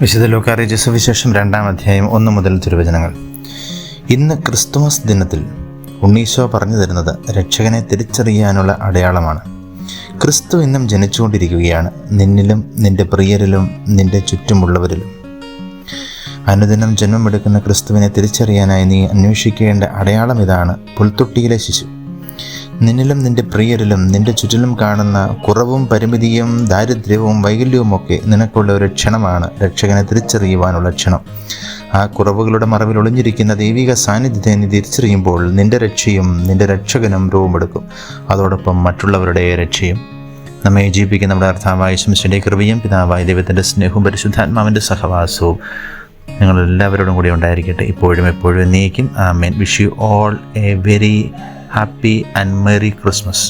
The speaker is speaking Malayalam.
വിശുദ്ധ ലോകാറിയ സുവിശേഷം രണ്ടാം അധ്യായം ഒന്ന് മുതൽ തിരുവചനങ്ങൾ. ഇന്ന് ക്രിസ്തുമസ് ദിനത്തിൽ ഉണ്ണീശോ പറഞ്ഞു തരുന്നത് രക്ഷകനെ തിരിച്ചറിയാനുള്ള അടയാളമാണ്. ക്രിസ്തു ഇന്നും ജനിച്ചുകൊണ്ടിരിക്കുകയാണ്. നിന്നിലും നിന്റെ പ്രിയരിലും നിന്റെ ചുറ്റുമുള്ളവരിലും. അനുദിനം ജന്മമെടുക്കുന്ന ക്രിസ്തുവിനെ തിരിച്ചറിയാനായി നീ അന്വേഷിക്കേണ്ട അടയാളം ഇതാണ് പുൽത്തൊട്ടിയിലെ ശിശു. നിന്നിലും നിന്റെ പ്രിയരിലും നിന്റെ ചുറ്റിലും കാണുന്ന കുറവും പരിമിതിയും ദാരിദ്ര്യവും വൈകല്യവുമൊക്കെ നിനക്കുള്ള ഒരു ക്ഷണമാണ് രക്ഷകനെ തിരിച്ചറിയുവാനുള്ള ക്ഷണം. ആ കുറവുകളുടെ മറവിൽ ഒളിഞ്ഞിരിക്കുന്ന ദൈവിക സാന്നിധ്യത്തെ നീ തിരിച്ചറിയുമ്പോൾ നിന്റെ രക്ഷയും നിന്റെ രക്ഷകനും രൂപമെടുക്കും അതോടൊപ്പം മറ്റുള്ളവരുടെ രക്ഷയും. നമ്മെ ജീവിപ്പിക്കുന്ന നമ്മുടെ അർത്ഥാവായ ശംസിന്റെ കൃപയും പിതാവായ ദൈവത്തിന്റെ സ്നേഹവും പരിശുദ്ധാത്മാവിന്റെ സഹവാസവും നിങ്ങളെല്ലാവരോടും കൂടി ഉണ്ടായിരിക്കട്ടെ. ഇപ്പോഴും എപ്പോഴും എന്നേക്കും. ആമേൻ. Wish you all a very happy and merry Christmas